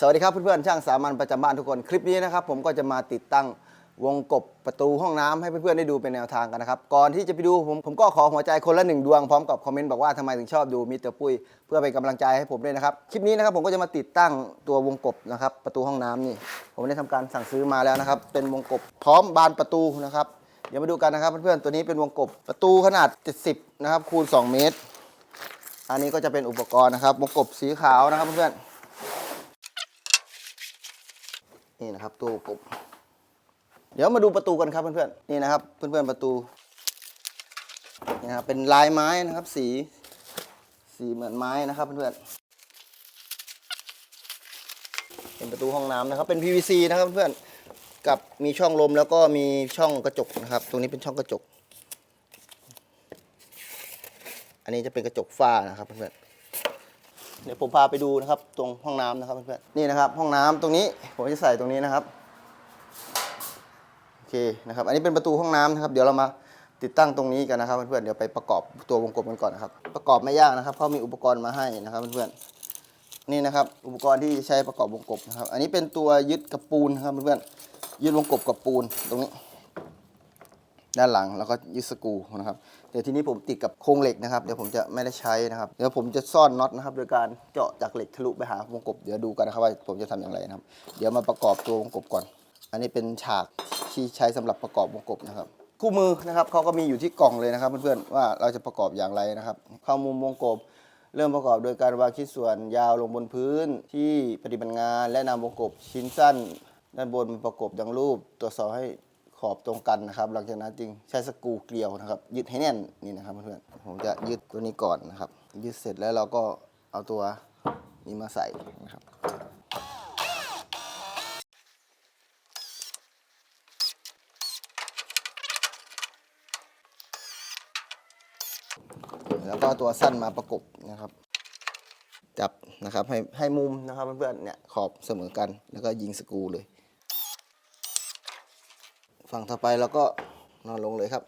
สวัสดีครับเพื่อนๆช่างสามัญประจำบ้านทุกคนคลิปนี้นะครับผมก็จะมาติดตั้งวงกบประตูห้องน้ำให้เพื่อนๆได้ดูเป็นแนวทางกันนะครับก่อนที่จะไปดูผมผมก็ขอหัวใจคนละหนึ่งดวงพร้อมกับคอมเมนต์บอกว่าทำไมถึงชอบดูมิสเตอร์ปุ้ยเพื่อเป็นกำลังใจให้ผมด้วยนะครับคลิปนี้นะครับผมก็จะมาติดตั้งตัววงกบนะครับประตูห้องน้ำนี่ ผมได้ทำการสั่งซื้อมาแล้วนะครับเป็นวงกบพร้อมบานประตูนะครับเดี๋ยวมาดูกันนะครับเพื่อนๆตัวนี้เป็นวงกบประตูขนาด 70นะครับคูณ2เมตร อันนี้ก็จะเป็นอุปกรณ์นะครับวงกบสีขาวนะครับเพื่อนๆ นี่นะครับตู้กบ เดี๋ยวมาดูประตูกันครับเพื่อนๆนี่นะครับ เพื่อนๆประตูนี่นะครับเป็นลายไม้นะครับ สีสีเหมือนไม้นะครับเพื่อนๆเป็นประตูห้องน้ำนะครับ เป็น PVC นะครับเพื่อนๆกับมีช่องลมแล้วก็มีช่องกระจกนะครับ ตรงนี้เป็นช่องกระจก อันนี้จะเป็นกระจกฝ้านะครับเพื่อนๆ เดี๋ยวผมพาไปดูนะครับ ตรงห้องน้ำนะครับเพื่อนๆนี่นะครับ ห้องน้ำตรงนี้ผมจะใส่ตรงนี้นะครับโอเคนะครับ อันนี้เป็นประตูห้องน้ำนะครับ เดี๋ยวเรามาติดตั้งตรงนี้กันนะครับเพื่อนๆเดี๋ยวไปประกอบตัววงกลมกันก่อนนะครับ ประกอบไม่ยากนะครับเขามีอุปกรณ์มาให้นะครับเพื่อนๆนี่นะครับ อุปกรณ์ที่ใช้ประกอบวงกบนะครับ อันนี้เป็นตัวยึดกับปูนครับเพื่อนๆยึดวงกบกับปูนตรงนี้ ด้านหลังแล้วก็ยึดสกรูนะครับเดี๋ยวทีนี้ผมติดกับโครงเหล็กนะครับเดี๋ยวผมจะไม่ได้ใช้นะครับเดี๋ยวผมจะซ่อนน็อตนะครับโดยการเจาะจากเหล็กทะลุไปหาวงกบเดี๋ยวดูกันนะครับว่าผมจะทำอย่างไรนะครับ เดี๋ยวมาประกอบตัววงกบก่อน อันนี้เป็นฉากที่ใช้สำหรับประกอบวงกบนะครับคู่มือนะครับเขาก็มีอยู่ที่กล่องเลยนะครับเพื่อนๆว่าเราจะประกอบอย่างไรนะครับเข้ามุมวงกบเริ่มประกอบโดยการวางชิ้นส่วนยาวลงบนพื้นที่ปฏิบัติงาน และนำวงกบชิ้นสั้นด้านบนมาประกบดังรูป ตรวจสอบให้ ขอบตรงกันนะครับ หลังจากนั้นจึงใช้สกรูเกลียวนะครับ ยึดให้แน่นนี่นะครับเพื่อนๆผมจะยึดตัวนี้ก่อนนะครับ ยึดเสร็จแล้วเราก็เอาตัวนี้มาใส่นะครับแล้วก็ตัวสั้นมาประกบนะครับ จับนะครับให้ให้มุมนะครับเพื่อนๆเนี่ยขอบเสมอกันแล้วก็ยิงสกรูเลย ฝั่งต่อไปเราก็นอนลงเลยครับ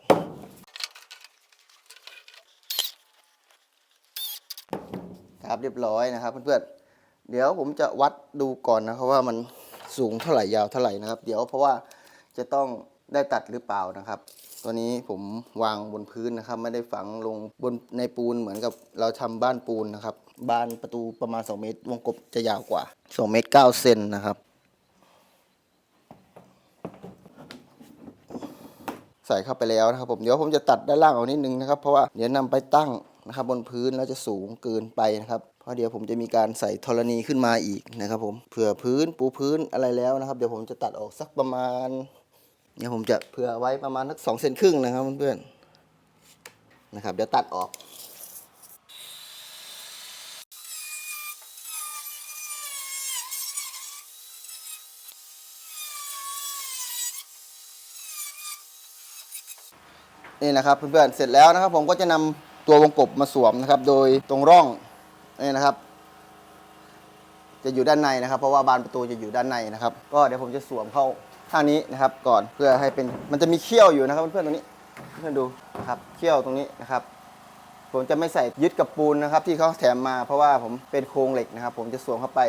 ครับเรียบร้อยนะครับเพื่อนๆ เดี๋ยวผมจะวัดดูก่อนนะครับว่ามันสูงเท่าไหร่ยาวเท่าไหร่นะครับ เดี๋ยวเพราะว่าจะต้องได้ตัดหรือเปล่านะครับ ตัวนี้ผมวางบนพื้นนะครับ ไม่ได้ฝังลงบนในปูนเหมือนกับเราทำบ้านปูนนะครับ บานประตูประมาณ 2 เมตร วงกบจะยาวกว่า 2 เมตร9เซนนะครับ ใส่เข้าไปแล้วนะครับผมเดี๋ยวผมจะตัดด้านล่างออกนิดนึงนะครับเพราะว่าเดี๋ยวนำไปตั้งนะครับบนพื้นแล้วจะสูงเกินไปนะครับเพราะเดี๋ยวผมจะมีการใส่ธรณีขึ้นมาอีกนะครับผมเผื่อพื้นปูพื้นอะไรแล้วนะครับ เดี๋ยวผมจะตัดออกสักประมาณเดี๋ยวผมจะเผื่อไว้ประมาณสักสองเซนครึ่งนะครับเพื่อนๆนะครับเดี๋ยวตัดออก นี่นะครับเพื่อนๆเสร็จแล้วนะครับ ผมก็จะนำตัววงกบมาสวมนะครับ โดยตรงร่องนี่นะครับ จะอยู่ด้านในนะครับ เพราะว่าบานประตูจะอยู่ด้านในนะครับ ก็เดี๋ยวผมจะสวมเข้าข้างนี้นะครับ ก่อนเพื่อให้เป็นมันจะมีเขี้ยวอยู่นะครับเพื่อนๆตรงนี้เพื่อนดูนะครับเขี้ยวตรงนี้นะครับ ผมจะไม่ใส่ยึดกับปูนนะครับ ที่เขาแถมมาเพราะว่าผมเป็นโครงเหล็กนะครับ ผมจะสวมเข้าไป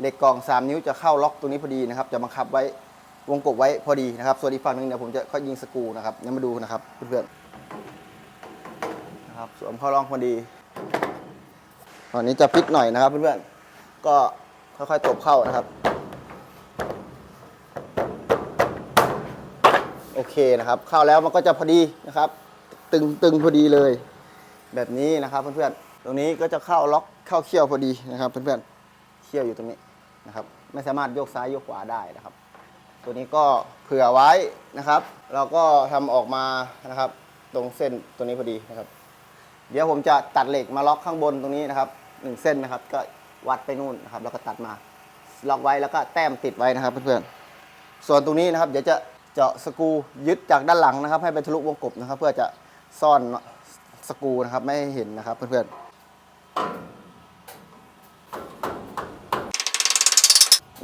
เหล็กกล่อง 3 นิ้วจะเข้าล็อกตรงนี้พอดีนะครับ จะบังคับไว้ วงกบไว้พอดีนะครับ ส่วนอีกฝั่งหนึงเดี๋ยวผมจะค่อยยิงสกูนะครับเดี๋ยวมาดูนะครับเพื่อนๆนะครับสวมเข้าร่องพอดีตอนนี้จะฟิตหน่อยนะครับเพื่อนๆก็ค่อยๆตบเข้านะครับ โอเคนะครับ เข้าแล้วมันก็จะพอดีนะครับ ตึงตึงพอดีเลย แบบนี้นะครับเพื่อนๆตรงนี้ก็จะเข้าล็อกเข้าเขี้ยวพอดีนะครับ เพื่อนๆเขี้ยวอยู่ตรงนี้นะครับ ไม่สามารถโยกซ้ายโยกขวาได้นะครับ ตัวนี้ก็เผื่อไว้นะครับ เราก็ทำออกมานะครับ ตรงเส้นตัวนี้พอดีนะครับ เดี๋ยวผมจะตัดเหล็กมาล็อกข้างบนตรงนี้นะครับหนึ่งเส้นนะครับ ก็วัดไปนู่นนะครับ แล้วก็ตัดมา ล็อกไว้แล้วก็แต้มติดไว้นะครับเพื่อนๆส่วนตรงนี้นะครับ เดี๋ยวจะเจาะสกูยึดจากด้านหลังนะครับ ให้ไปทะลุวงกบนะครับ เพื่อจะซ่อนสกูนะครับไม่ให้เห็นนะครับเพื่อนๆ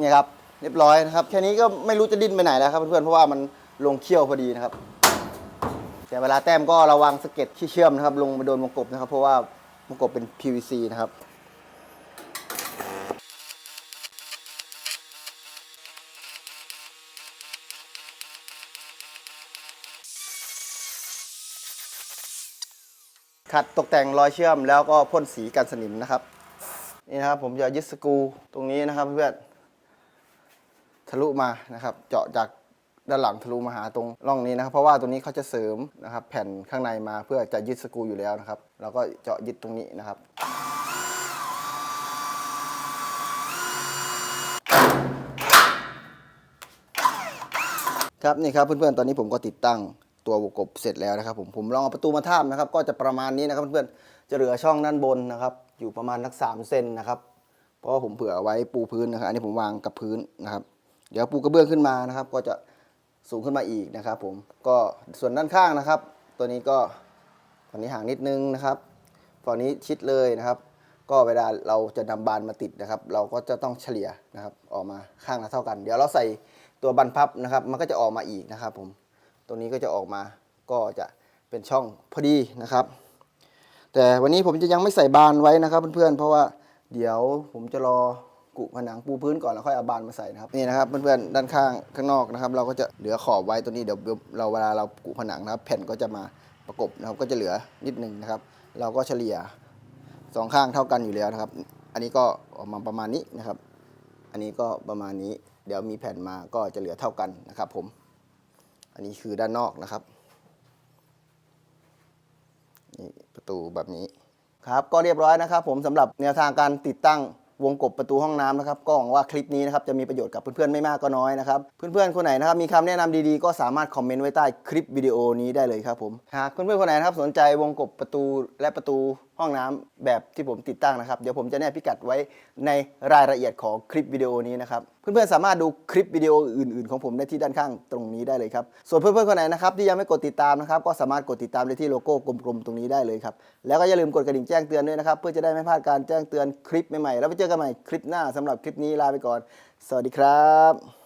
นี่ครับ เรียบร้อยนะครับ แค่นี้ก็ไม่รู้จะดิ้นไปไหนแล้วครับเพื่อนเพราะว่ามันลงเคี่ยวพอดีนะครับ แต่เวลาแต้มก็ระวังสเก็ตที่เชื่อมนะครับ ลงมาโดนวงกบนะครับ เพราะว่าวงกบเป็น PVC นะครับขัดตกแต่งรอยเชื่อมแล้วก็พ่นสีกันสนิมนะครับ นี่นะครับผมจะยึดสกูตรงนี้นะครับเพื่อน ทะลุมานะครับ เจาะจากด้านหลังทะลุมาหาตรงร่องนี้นะครับ เพราะว่าตัวนี้เขาจะเสริมนะครับ แผ่นข้างในมาเพื่อจะยึดสกรูอยู่แล้วนะครับ เราก็เจาะยึดตรงนี้นะครับครับนี่ครับเพื่อนๆตอนนี้ผมก็ติดตั้งตัววงกบเสร็จแล้วนะครับ ผมผมลองเอาประตูมาทาบนะครับ ก็จะประมาณนี้นะครับเพื่อนๆจะเหลือช่องด้านบนนะครับ อยู่ประมาณสักสามเซนนะครับ เพราะว่าผมเผื่อไว้ปูพื้นนะครับ อันนี้ผมวางกับพื้นนะครับ เดี๋ยวปูกระเบื้องขึ้นมานะครับ ก็จะสูงขึ้นมาอีกนะครับ ผมก็ส่วนด้านข้างนะครับ ตัวนี้ก็ฝั่งนี้ห่างนิดนึงนะครับฝั่งนี้ชิดเลยนะครับ ก็เวลาเราจะนำบานมาติดนะครับ เราก็จะต้องเฉลี่ยนะครับ ออกมาข้างละเท่ากัน เดี๋ยวเราใส่ตัวบันพับนะครับ มันก็จะออกมาอีกนะครับ ผมตรงนี้ก็จะออกมาก็จะเป็นช่องพอดีนะครับ แต่วันนี้ผมจะยังไม่ใส่บานไว้นะครับเพื่อนๆเพราะว่าเดี๋ยวผมจะรอ กุผนังปูพื้นก่อนแล้วค่อยเอาบานมาใส่นะครับนี่นะครับเพื่อนๆด้านข้างข้างนอกนะครับเราก็จะเหลือขอบไว้ตัวนี้เดี๋ยวเราเวลาเรากุผนังนะครับแผ่นก็จะมาประกบนะครับก็จะเหลือนิดนึงนะครับเราก็เฉลี่ยสองข้างเท่ากันอยู่แล้วนะครับ อันนี้ก็ออกมาประมาณนี้นะครับ อันนี้ก็ประมาณนี้ เดี๋ยวมีแผ่นมาก็จะเหลือเท่ากันนะครับ ผม อันนี้คือด้านนอกนะครับนี่ประตูแบบนี้ครับก็เรียบร้อยนะครับ ผมสำหรับแนวทางการติดตั้ง วงกบประตูห้องน้ำนะครับก็หวังว่าคลิปนี้นะครับจะมีประโยชน์กับเพื่อนๆไม่มากก็น้อยนะครับเพื่อนๆคนไหนนะครับมีคำแนะนำดีๆ ก็สามารถคอมเมนต์ไว้ใต้คลิปวิดีโอนี้ได้เลยครับผมหากเพื่อนๆคนไหนนะครับสนใจวงกบประตูและประตู ห้องน้ำแบบที่ผมติดตั้งนะครับ เดี๋ยวผมจะแนบพิกัดไว้ในรายละเอียดของคลิปวิดีโอนี้นะครับ เพื่อนๆสามารถดูคลิปวิดีโออื่นๆ ของผมได้ที่ด้านข้างตรงนี้ได้เลยครับ ส่วนเพื่อนๆคนไหนนะครับที่ยังไม่กดติดตามนะครับก็สามารถกดติดตามได้ที่โลโก้กลมๆตรงนี้ได้เลยครับ แล้วก็อย่าลืมกดกระดิ่งแจ้งเตือนด้วยนะครับ เพื่อจะได้ไม่พลาดการแจ้งเตือนคลิปใหม่ๆ แล้วไปเจอกันใหม่คลิปหน้าสำหรับคลิปนี้ลาไปก่อน สวัสดีครับ